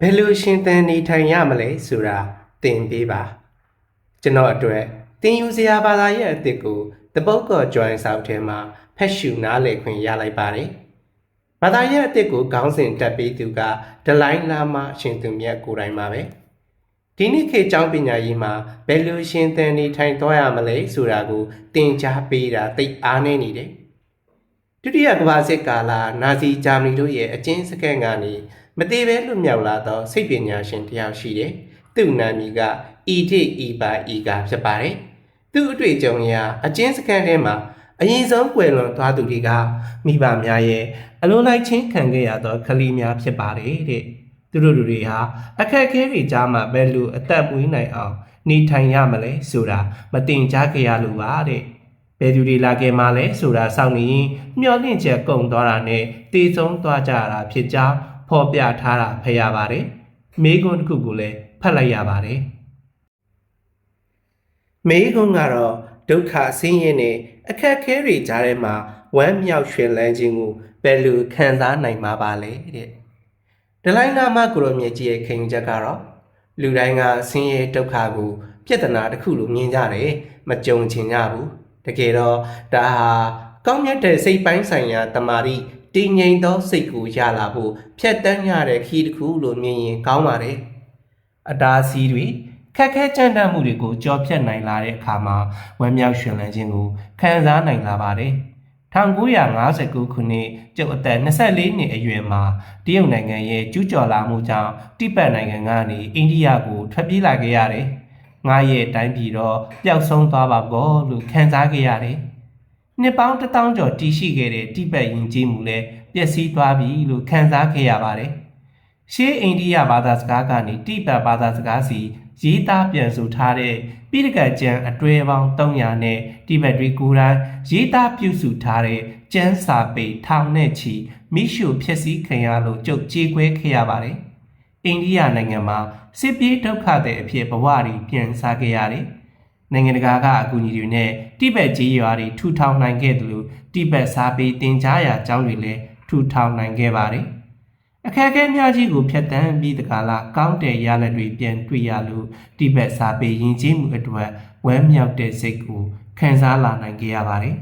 ဘယ်လိုရှင်သန်နေထိုင်ရမလဲဆိုတာသင်ပေးပါကျွန်တော်အတွက်သင်ယူစရာဘာသာရဲ့အသစ်ကိုတပုတ်ကော် join ဆောက်ထဲမှာဖက်ရှူနားလည်ခွင့်ရလိုက်ပါတယ်ဘာသာရဲ့အသစ်ကိုခေါင်းစဉ်တက်ပေးသူကဒလိုင်းလာမအရှင်သူမြတ်ကိုယ်တိုင်ပါပဲဒီနေ့ခေတ်ကျောင်းပညာရေးမှာဘယ်လိုရှင်သန်နေထိုင်သွားရမလဲဆိုတာကိုသင်ကြားပေးတာသိအားနည်းနေတယ်ဒုတိယကမ္ဘာစစ်ကာလနာဇီဂျာမနီတို့ရဲ့အကျဉ်းစခန်းကနေ မသေးပဲလွတ်မြောက်လာသောစိတ်ပညာရှင်တစ်ယောက်ရှိတယ်။သူ့နာမည်ကအီတိအီပါအီကာဖြစ်ပါတယ်။သူ့အတွေ့အကြုံအရအကျဉ်းစခန်းထဲမှာအရင်ဆုံးကွယ်လွန်သွားသူတွေကမိဘများရဲ့အလိုလိုက်ချင်းခံခဲ့ရသောကလေးများဖြစ်ပါတယ်တဲ့။သူတို့တွေဟာအခက်အခဲတွေကြားမှာဘယ်လိုအသက်မွေးနိုင်အောင်နေထိုင်ရမလဲဆိုတာမတင်ကြားခဲ့ရလို့ပါတဲ့။ဘယ်သူတွေလာခဲ့မှလဲဆိုတာစောင့်နေရင်မျောလင့်ချက်ကုံသွားတာနဲ့တည်ဆုံးသွားကြတာဖြစ်ကြောင်း ဖော်ပြထားတာဖတ်ရပါတယ်။မေးခွန်းတစ်ခုကိုလည်းဖတ်လိုက်ရပါတယ်။မေးခွန်းကတော့ဒုက္ခဆင်းရဲနဲ့အခက်အခဲတွေကြားထဲမှာဝမ်းမြောက်ရွှင်လန်းခြင်းကိုဘယ်လိုခံစားနိုင်မှာပါလဲတဲ့။ဒလိုင်းနာမကိုရောမြေကြီးရဲ့ခင်ချက်ကတော့လူတိုင်းကဆင်းရဲဒုက္ခကိုပြဿနာတစ်ခုလိုမြင်ကြတယ်မကြုံချင်ကြဘူး။တကယ်တော့ဒါဟာကောင်းမြတ်တဲ့စိတ်ပိုင်းဆိုင်ရာတမာတိ တည်ငြိမ်သောစိတ်ကိုရလာဖို့ဖြတ်တန်းရတဲ့ခီးတစ်ခုလို့မြင်ရင်ကောင်းပါတယ်။အတားစီးတွေခက်ခဲကြမ်းတမ်းမှုတွေကိုကြော်ဖြတ်နိုင်လာတဲ့အခါမှာဝမ်းမြောက်ရွှင်လန်းခြင်းကိုခံစားနိုင်လာပါတယ်။1959ခုနှစ်ကျုပ်အသက်24နှစ်အရွယ်မှာတရုတ်နိုင်ငံရဲ့ကျူးကျော်လာမှုကြောင့်တိဘက်နိုင်ငံကနေအိန္ဒိယကိုထွက်ပြေးလာခဲ့ရတယ်။ငါရဲ့တိုင်းပြည်တော့ပျောက်ဆုံးသွားပါကောလို့ခံစားခဲ့ရတယ်။ နှစ်ပေါင်းတစ်တောင်းကျော်တည်ရှိခဲ့တဲ့တိဘက်ယဉ်ကျေးမှုလည်းပျက်စီးသွားပြီလို့ခံစားခဲ့ရပါတယ်။ရှေးအိန္ဒိယဘာသာစကားကနေတိဘက်ဘာသာစကားစီရေးသားပြန်ဆိုထားတဲ့ပိဋကတ်ကျမ်းအတွဲပေါင်း300နဲ့တိဘက်တွေကိုယ်တိုင်ရေးသားပြုစုထားတဲ့ကျမ်းစာပေထောင်နဲ့ချီမိရှုဖြစ်စည်းခံရလို့ကြုတ်ကြေးခွဲခဲ့ရပါတယ်။အိန္ဒိယနိုင်ငံမှာစစ်ပြေးဒုက္ခတဲ့အဖြစ်ဘဝတွေပြန်စားခဲ့ရတယ်။ နိုင်ငံတကာကအကူအညီတွေနဲ့တိဘက်ကြီးရွာတွေထူထောင်နိုင်ခဲ့တယ်လို့တိဘက်စာပေသင်ကြားရာကျောင်းတွေလည်းထူထောင်နိုင်ခဲ့ပါတယ်။အခက်အခဲများကြီးကိုဖျက်ဆီးပြီးတကလားကောင်းတဲ့ရလဒ်တွေပြန်တွေ့ရလို့တိဘက်စာပေယဉ်ကျေးမှုအတွက်ဝမ်းမြောက်တဲ့စိတ်ကိုခံစားလာနိုင်ခဲ့ရပါတယ်။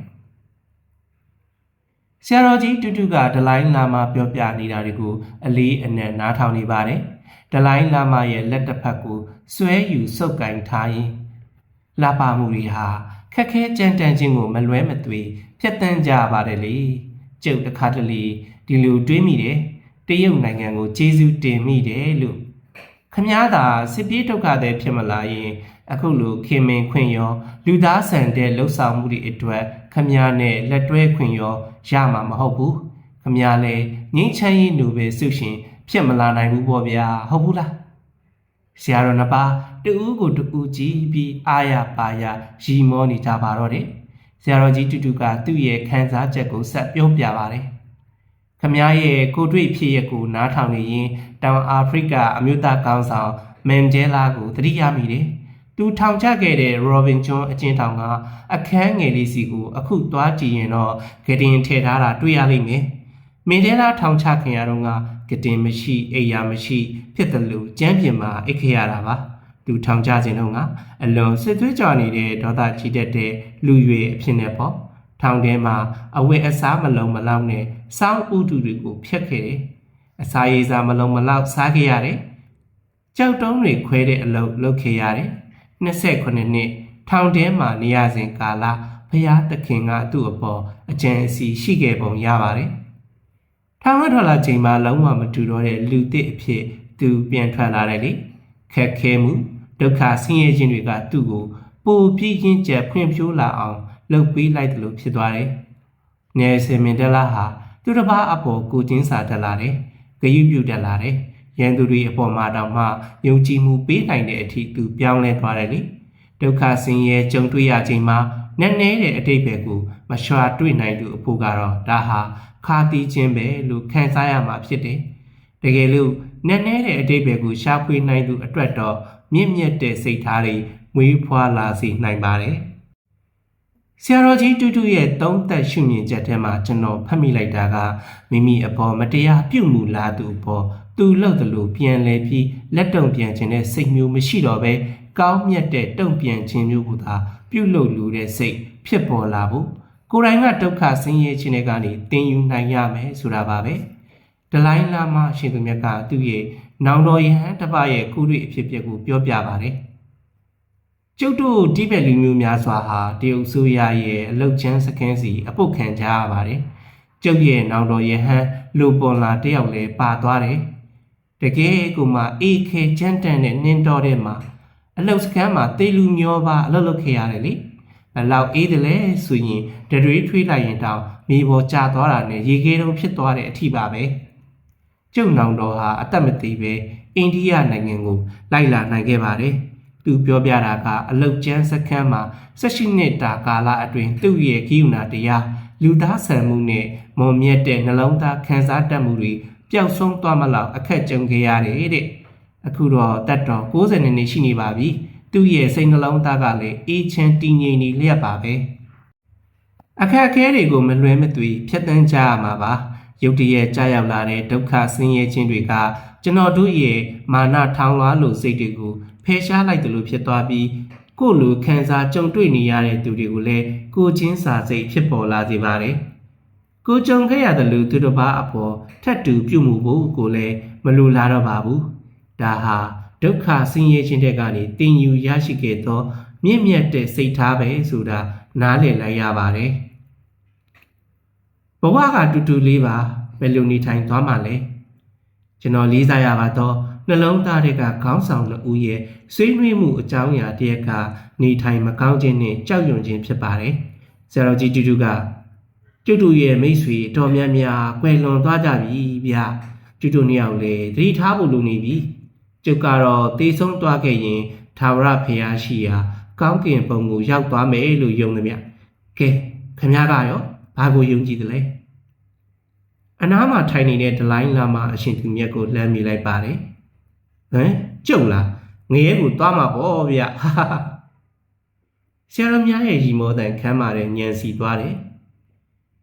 ဆရာတော်ကြီးတူတူကဒလိုင်းလာမပြောပြနေတာတွေကိုအလေးအနက်နားထောင်နေပါတယ်။ဒလိုင်းလာမရဲ့လက်တစ်ဖက်ကိုဆွဲယူစုပ်ကင်ထားရင် လာပါမှုတွေဟာခက်ခဲကြမ်းတမ်းခြင်းကိုမလွဲမသွေဖြတ်တန်းကြပါတယ်လေ။ကျုပ်တစ်ခါတလေဒီလိုတွေးမိတယ်။တရုတ်နိုင်ငံကိုကျေးဇူးတင်မိတယ်လို့ခမားသာစစ်ပြေးဒုက္ခသည်ဖြစ်မလာရင်အခုလိုခင်မင်ခွင့်ရော လူသားဆန်တဲ့လှုပ်ဆောင်မှုတွေအတွက်ခမားနဲ့လက်တွဲခွင့်ရောရမှာမဟုတ်ဘူးခမားလည်းငင်းချမ်းရေးနိုဘယ်ဆုရှင်ဖြစ်မလာနိုင်ဘူးပေါ့ဗျာဟုတ်ဘူးလားဆရာတော်နှစ်ပါး တူဦးကိုတူဦးကြည့်ပြီးအာရပါရရီမောနေကြပါတော့တယ်ဆရာတော်ကြီးတူတူကသူ့ရဲ့ခံစားချက်ကိုဆက်ပြောပြပါတယ်ခမားရဲ့ကိုတွေ့ဖြစ်ရကိုနားထောင်နေရင်တောင်အာဖရိကအမျိုးသားကောင်းဆောင်မန်ဒဲလာကိုသတိရမိတယ်။သူထောင်ချခဲ့တဲ့ Robin John အကျဉ်းထောင်ကအခန်းငယ်လေးစီကိုအခုသွားကြည့်ရင်တော့ဂတင်ထည့်ထားတာတွေ့ရလိမ့်မယ်။မန်ဒဲလာထောင်ချခင်ရတော့ကဂတင်မရှိအိယာမရှိ ဖြစ်တယ်လို့ကြမ်းပြင်မှာအိတ်ခရတာပါ။ သူထောင်ချခြင်းတော့ကအလွန်စစ်သွေးကြော်နေတဲ့ဒေါသချီတတ်တဲ့လူရွေအဖြစ်နဲ့ပေါ့။ထောင်ထဲမှာအဝတ်အစားမလုံးမလောက်နဲ့စောင်းဥတုတွေကိုဖျက်ခဲ့တယ်။အစာရည်စာမလုံးမလောက်စားခဲ့ရတယ်။ကြောက်တုံးတွေခွဲတဲ့အလုပ်လုပ်ခဲ့ရတယ်။28နှစ်ထောင်ထဲမှာနေရစဉ်ကာလဘုရားသခင်ကသူ့အပေါ်အကြံအစီရှိခဲ့ပုံရပါတယ်။ထောင်ရထွက်လာချိန်မှာလုံးဝမတူတော့တဲ့လူသစ်အဖြစ်သူပြန်ထွက်လာတယ်လေ။ခက်ခဲမှု ဒုက္ခဆင်းရဲခြင်းတွေကသူ့ကိုပိုပြည့်ရင်ကျက်ဖွံ့ဖြိုးလာအောင်လှုပ်ပေးလိုက်တယ်လို့ဖြစ်သွားတယ်။နယ်ဆင်မင်ဒလာဟာသူတစ်ပါးအပေါ်ကိုချင်းစာတက်လာတယ်။ဂယုပြုတက်လာတယ်။ရန်သူတွေအပေါ်မှာတောင်မှယုံကြည်မှုပေးနိုင်တဲ့အထိသူပြောင်းလဲသွားတယ်လေ။ဒုက္ခဆင်းရဲကြုံတွေ့ရချိန်မှာနက်နဲတဲ့အတိတ်ပဲကိုမလျှော်တွေ့နိုင်သူအဖို့ကတော့ဒါဟာခါတီးခြင်းပဲလို့ခံစားရမှာဖြစ်တယ်။တကယ်လို့နက်နဲတဲ့အတိတ်ပဲကိုရှားဖွေနိုင်သူအတွက်တော့ မြင့်မြတ်တဲ့စိတ်ထားတွေမွေးဖွားလာစေနိုင်ပါတယ်။ဆရာတော်ကြီးတူတူရဲ့သုံးသက်ရှုမြင်ချက်ထဲမှာကျွန်တော်ဖတ်မိလိုက်တာကမိမိအပေါ်မတရားပြုမှုလာသူအပေါ်သူလှုပ်တယ်လို့ပြန်လဲပြီးလက်တုံပြန်ခြင်းတဲ့စိတ်မျိုးမရှိတော့ဘဲကောင်းမြတ်တဲ့တုံပြန်ခြင်းမျိုးကိုသာပြုလုပ်လူတဲ့စိတ်ဖြစ်ပေါ်လာဖို့ကိုယ်တိုင်ကဒုက္ခဆင်းရဲခြင်းတွေကနေတင်ယူနိုင်ရမယ်ဆိုတာပါပဲဒလိုင်းလာမရှင်သူမြတ်ကသူ့ရဲ့ နောင်တော်ယဟန်တစ်ပါးရဲ့ကုရိအဖြစ်အပျက်ကိုပြောပြပါတယ်ကျုပ်တို့တိဘက်လူမျိုးများစွာဟာတရုတ်ဆိုရရဲ့အလုတ်ချမ်းစခန်းစီအပုတ်ခံကြရပါတယ်ကျုပ်ရဲ့နောင်တော်ယဟန်လူပေါ်လာတယောက်လည်းပါသွားတယ်တကယ်ကိုမှအေးခဲချမ်းတန်တဲ့နင်းတော်တဲ့မှာအလုတ်စခန်းမှာတေလူမျောပါအလုတ်လုပ်ခဲ့ရတယ်လေဘလောက်အေးတယ်လဲဆိုရင်ဒတွေးထွေးလိုက်ရင်တောင်မိပေါ်ကျသွားတာနဲ့ရေခဲတုံးဖြစ်သွားတဲ့အထိပါပဲ ကျုံနောင်တော်ဟာအသက်မသေးပဲအိန္ဒိယနိုင်ငံကိုလိုက်လာနိုင်ခဲ့ပါတယ်သူပြောပြတာကအလုတ်ကျန်းစခန်းမှာ16နှစ်တာကာလအတွင်းသူ့ရဲ့ကိယူနာတရားလူသားဆန်မှုနဲ့မုံမြတ်တဲ့နှလုံးသားခံစားတတ်မှုတွေပျောက်ဆုံးသွားမလောက်အခက်ကြုံခဲ့ရတယ်တဲ့အခုတော့တတ်တော်60နှစ်ရှိနေပါပြီသူ့ရဲ့စိတ်နှလုံးသားကလည်းအေးချမ်းတည်ငြိမ်နေလျက်ပါပဲအခက်အခဲတွေကိုမလွဲမသွေဖြတ်တန်းကြရမှာပါ ရုတ်တရက်ကြာရောက်လာတဲ့ဒုက္ခဆင်းရဲခြင်းတွေကကျွန်တော်တို့ရဲ့မာနထောင်လွှားလိုစိတ်တွေကိုဖယ်ရှားလိုက်တယ်လို့ဖြစ်သွားပြီးကိုယ်လိုခံစားကြုံတွေ့နေရတဲ့သူတွေကိုလည်းကိုချင်းစာစိတ်ဖြစ်ပေါ်လာစေပါတယ်။ကိုကြုံခဲ့ရတဲ့လူသူတစ်ပါးအဖို့ထက်တူပြုမှုဖို့ကိုလည်းမလိုလားတော့ပါဘူး။ဒါဟာဒုက္ခဆင်းရဲခြင်းတဲ့ကနေတင်ယူရရှိခဲ့သော မြင့်မြတ်တဲ့စိတ်ထားပဲဆိုတာနားလည်လိုက်ရပါတယ်။ ဘဝကတူတူလေးပါဘယ်လိုနေထိုင်သွားမှလဲ။ကျွန်တော်လေးစားရပါတော့နှလုံးသားတွေကခေါင်းဆောင်နှစ်ဦးရဲ့ဆွေးနွေးမှုအကြောင်းအရာတရက်ကနေထိုင်မကောင်းခြင်းနဲ့ကြောက်ရွံ့ခြင်းဖြစ်ပါတယ်။ဆရာတော်ကြီးတူတူကတူတူရဲ့မိတ်ဆွေတော်များများကွယ်လွန်သွားကြပြီဗျာ။တူတူနှစ်ယောက်လေသတိထားဖို့လိုနေပြီ။ကျုပ်ကတော့တေးဆုံးသွားခဲ့ရင်သာဝရဖရာရှိရာကောင်းကင်ဘုံကိုရောက်သွားမယ်လို့ယုံတယ်ဗျ။ကဲခင်ဗျားကရော ဘာကိုယုံကြည်တယ်လဲ။အနားမှာထိုင်နေတဲ့ဒလိုင်းလာမအရှင်သူမြတ်ကိုလှမ်းမိလိုက်ပါတယ်။ဟမ်ကျုပ်လားငရဲကိုသွားမှာပေါ့ဗျဟာဆရာတော်များရဲ့ရီမောတန်ခမ်းမာတဲ့ညံစီသွားတယ်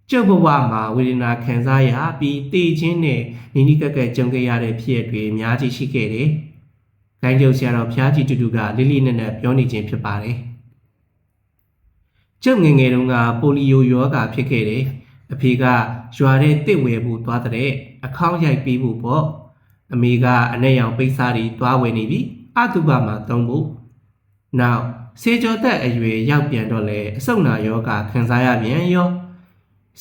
ကျုပ်ဘဝမှာဝေဒနာခံစားရပြီးတေခြင်းနဲ့နိနိကက်ကက်ကြုံခဲ့ရတဲ့ဖြစ်တွေအများကြီးရှိခဲ့တယ်။ခိုင်းကျုပ်ဆရာတော်ဖျားကြီးတူတူကလေးလေးနက်နက်ပြောနေခြင်းဖြစ်ပါတယ်။ ကျုပ်ငယ်ငယ်တုန်းကပိုလီယိုရောဂါဖြစ်ခဲ့တယ်။အဖေကရွာတဲ့တစ်ဝယ်ဖို့သွားတဲ့အခေါင်းရိုက်ပေးဖို့ပေါ့။အမေကအနဲ့ရောင်ပိတ်စားတွေတွားဝင်နေပြီအတုပမှာသုံးဖို့နောက်စေကျော်သက်အရွယ်ရောက်ပြန်တော့လေအဆုတ်နာယောဂခံစားရပြန်ရော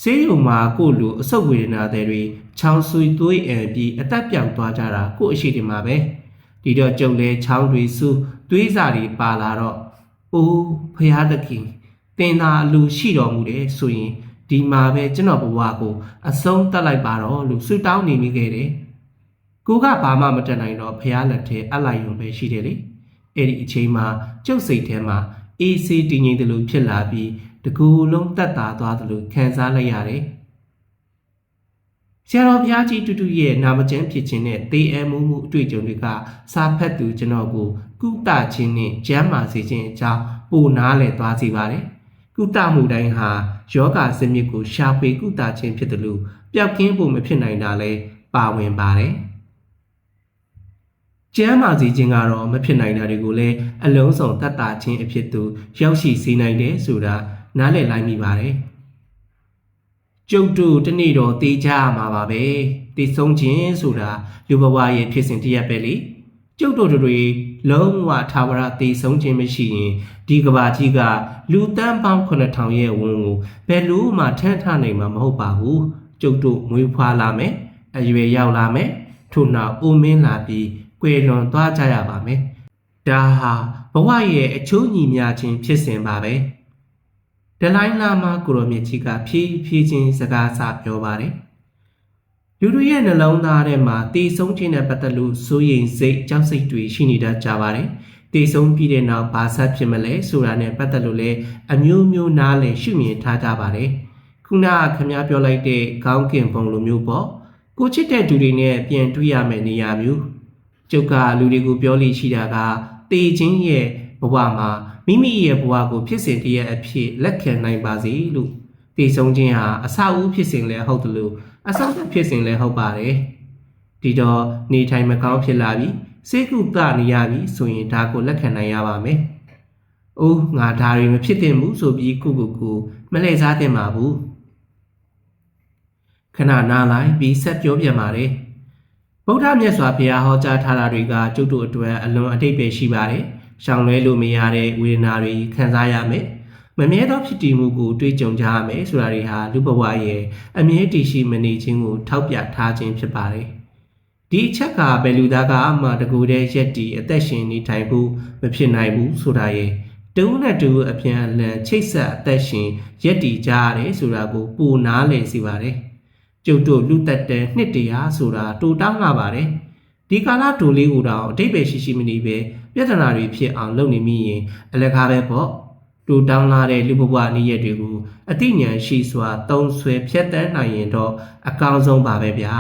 ဆေးရုံမှာကိုလူအဆုတ်ဝေဒနာတွေချောင်းဆွေသွေးအံပြီးအသက်ပြောက်သွားကြတာကိုအရှိတင်မှာပဲဒီတော့ကြုံလဲချောင်းတွေစူးသွေးစာတွေပါလာတော့အိုးဖရာသခင် တင်သာအလူရှိတော်မူတယ်ဆိုရင်ဒီမှာပဲကျွန်တော်ဘဝကိုအဆုံးတက်လိုက်ပါတော့လို့ဆုတောင်းနေမိခဲ့တယ်ကိုကဘာမှမတက်နိုင်တော့ဖះလက်ထဲအလိုက်ရုံပဲရှိတယ်လေအဲ့ဒီအချိန်မှာကျုပ်စိတ်ထဲမှာအေးဆေးတည်ငြိမ်တယ်လို့ဖြစ်လာပြီးတကူလုံးတက်တာသွားတယ်လို့ခံစားလိုက်ရတယ်ဆရာတော်ဘုရားကြီးတူတူရဲ့နာမကျမ်းဖြစ်ခြင်းနဲ့သေအမှုမှုအတွေ့အကြုံတွေကစာဖတ်သူကျွန်တော်ကိုကုသခြင်းနဲ့ကျမ်းမာစေခြင်းအကြောင်းပိုနားလည်သွားစေပါတယ် ကုသမှုတိုင်းဟာယောဂဇမြစ်ကိုရှာဖွေကုသခြင်းဖြစ်တယ်လို့ပျောက်ကင်းဖို့မဖြစ်နိုင်တာလဲပါဝင်ပါတယ်ကျမ်းမာစေခြင်းကတော့မဖြစ်နိုင်တာတွေကိုလည်းအလုံးစုံတတ်တာခြင်းအဖြစ်သူရောက်ရှိစေနိုင်တယ်ဆိုတာနားလည်လိုက်မိပါတယ်ကျုပ်တို့တနေ့တော့တေးကြရမှာပါပဲတေးဆုံးခြင်းဆိုတာလူဘဝရဲ့ဖြစ်စဉ်တရက်ပဲလေကျုပ်တို့တွေ လုံးဝထာဝရတေးဆုံးခြင်းမရှိရင်ဒီကဘာကြီးကလူတန်းပေါင်း9000ရဲ့ဝန်ကိုဘယ်လို့မှထမ်းထနိုင်မှာမဟုတ်ပါဘူးကျုပ်တို့မွေးဖွားလာမယ်အရွယ်ရောက်လာမယ်ထို့နောက်အိုမင်းလာပြီးကွယ်လွန်သွားကြရပါမယ်။ဒါဟာဘဝရဲ့အချိုးညီများခြင်းဖြစ်စဉ်ပါပဲ။ဒလိုင်းလာမကိုရိုမြင့်ကြီးကဖြည်းဖြည်းချင်းစကားစပြောပါတယ်။ လူတို့ရဲ့နှလုံးသားထဲမှာတည်ဆုံးခြင်းနဲ့ပတ်သက်လို့စိုးရိမ်စိတ်ကြောက်စိတ်တွေရှိနေတတ်ကြပါတယ်။တည်ဆုံးပြီးတဲ့နောက်ဘာဆက်ဖြစ်မလဲဆိုတာနဲ့ပတ်သက်လို့လည်းအမျိုးမျိုးနားလည်ရှုမြင်ထားကြပါတယ်။ခုနကခင်ဗျားပြောလိုက်တဲ့ခေါင်းကင်ပုံလိုမျိုးပေါ့။ကိုချစ်တဲ့သူတွေနဲ့ပြန်တွေ့ရမယ့်နေရာမျိုးကျုပ်ကလူတွေကိုပြောလိရှိတာကတေခြင်းရဲ့ဘဝမှာမိမိရဲ့ဘဝကိုဖြစ်စဉ်တည်းရဲ့အဖြစ်လက်ခံနိုင်ပါစေလို့တေဆုံးခြင်းဟာအစအဦးဖြစ်စဉ်လည်းဟုတ်တယ်လို့ အဆုံးဖြစ်စဉ်လည်းဟုတ်ပါတယ်ဒီတော့နေထိုင်မကောင်းဖြစ်လာပြီးစိတ်ကုကနေရပြီဆိုရင်ဒါကိုလက်ခံနိုင်ရပါမယ်။အိုးငါဒါတွေမဖြစ်သင့်ဘူးဆိုပြီးကိုကိုကိုမလဲစားသင့်ပါဘူး။ခဏနားလိုက်ပြီးဆက်ပြောပြပါလေ။ဗုဒ္ဓမြတ်စွာဘုရားဟောကြားထားတာတွေကကျုပ်တို့အတွက်အလွန်အတိတ်ပဲရှိပါတယ်။ရှောင်လွဲလို့မရတဲ့ဝေဒနာတွေခံစားရမယ်။ မမြဲသောဖြစ်တည်မှုကိုတွေးကြုံကြရမယ်ဆိုတာတွေဟာလူဘဝရဲ့အမြဲတည်ရှိမနေခြင်းကိုထောက်ပြထားခြင်းဖြစ်ပါတယ်။ဒီအချက်ကဘယ်လူသားကအမှတကူတဲ့ရက်တီအသက်ရှင်နေထိုင်ဖို့မဖြစ်နိုင်ဘူးဆိုတာရဲ့တူနဲ့တူအပြန်အလှန်ချိတ်ဆက်အသက်ရှင်ရက်တီကြရတယ်ဆိုတာကိုပိုနားလည်စေပါတယ်။ကျုပ်တို့လူသက်တဲ့နှစ်တရာဆိုတာတူတောင်းလာပါတယ်။ဒီကာလတူလေးကိုတော့အတိတ်ပဲရှိရှိမနေပဲပြဿနာတွေဖြစ်အောင်လုပ်နေမိရင်အလကားပဲပေါ့။ တူတောင်းလာတဲ့လူဘဝနည်းရက်တွေကိုအသိဉာဏ်ရှိစွာသုံးဆွဲဖြတ်တန်းနိုင်ရင်တော့အကောင်းဆုံးပါပဲဗျာ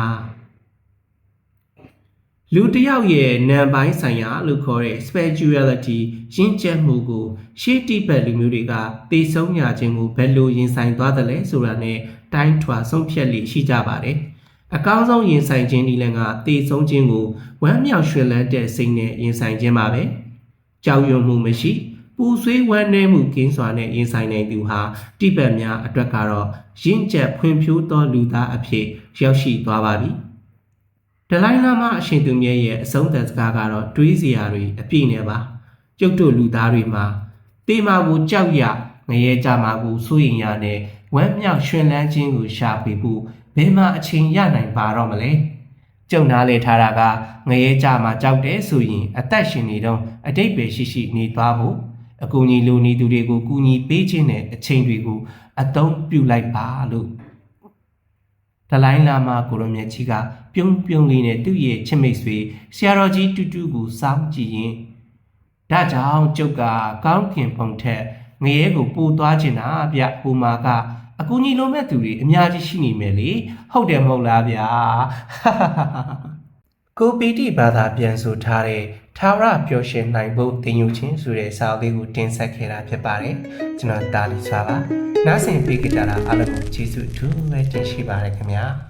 ။လူတစ်ယောက်ရဲ့နံပိုင်းဆိုင်ရာလို့ခေါ်တဲ့ spirituality ရင့်ကျက်မှုကို ရှေးတိဘက်လူမျိုးတွေကပေဆုံးရခြင်းကိုဘယ်လိုရင်ဆိုင်သွားသလဲဆိုတာနဲ့တိုင်းထွာဆုံးဖြတ်လိရှိကြပါတယ်။အကောင်းဆုံးရင်ဆိုင်ခြင်းဒီလည်းကတေဆုံးခြင်းကိုဝမ်းမြောက်ရွှင်လန်းတဲ့စိတ်နဲ့ရင်ဆိုင်ခြင်းပါပဲ။ကြောက်ရွံ့မှုမရှိ ပူဆွေးဝမ်းနည်းမှုကင်းစွာနဲ့ရင်ဆိုင်နိုင်သူဟာတိဘက်များအတွက်ကတော့ရင့်ကျက်ဖွံ့ဖြိုးသောလူသားအဖြစ်ရောက်ရှိသွားပါပြီ။ဒလိုင်းလာမအရှင်သူမြတ်ရဲ့အဆုံးသတ်စကားကတော့တွေးစရာတွေအပြည့်နဲ့ပါကျုပ်တို့လူသားတွေမှာတေမာကိုကြောက်ရငရဲကြမှာကိုစိုးရင်ရနဲ့ဝမ်းမြောက်ရှင်လန်းခြင်းကိုရှာဖွေဖို့ဘယ်မှာအချိန်ရနိုင်ပါတော့မလဲကျုံနာလေထားတာကငရဲကြမှာကြောက်တယ်ဆိုရင်အသက်ရှင်နေတော့အတိတ်ပဲရှိရှိနေသွားဖို့ အကူကြီးလူနေသူတွေကိုကူညီပေးခြင်းနဲ့အချိန်တွေကိုအသုံးပြုလိုက်ပါလို့ဒလိုင်းလာမကိုရမြတ်ကြီးကပြုံးပြုံးလေးနဲ့သူ့ရဲ့ချစ်မိတ်ဆွေဆရာတော်ကြီးတူတူကိုစောင့်ကြည့်ရင်ဒါကြောင့်ကျုပ်ကကောင်းခင်ဖုန်ထက်ငရဲကိုပို့သွားချင်တာဗျဟိုမှာကအကူကြီးလုံးမဲ့သူတွေအများကြီးရှိနေမယ်လေဟုတ်တယ်မဟုတ်လားဗျာကိုပီတိဘာသာပြန်ဆိုထားတဲ့ ထာဝရပျော်ရွှင်နိုင်ဖို့တင်ယူခြင်းဆိုတဲ့စာအုပ်လေးကိုတင်ဆက်ခဲ့တာဖြစ်ပါတယ်ကျွန်တော်တာလီစွာပါနားဆင်ပေးကြတာအားလုံးကိုကျေးဇူးအထူးပဲတင်ရှိပါတယ်ခင်ဗျာ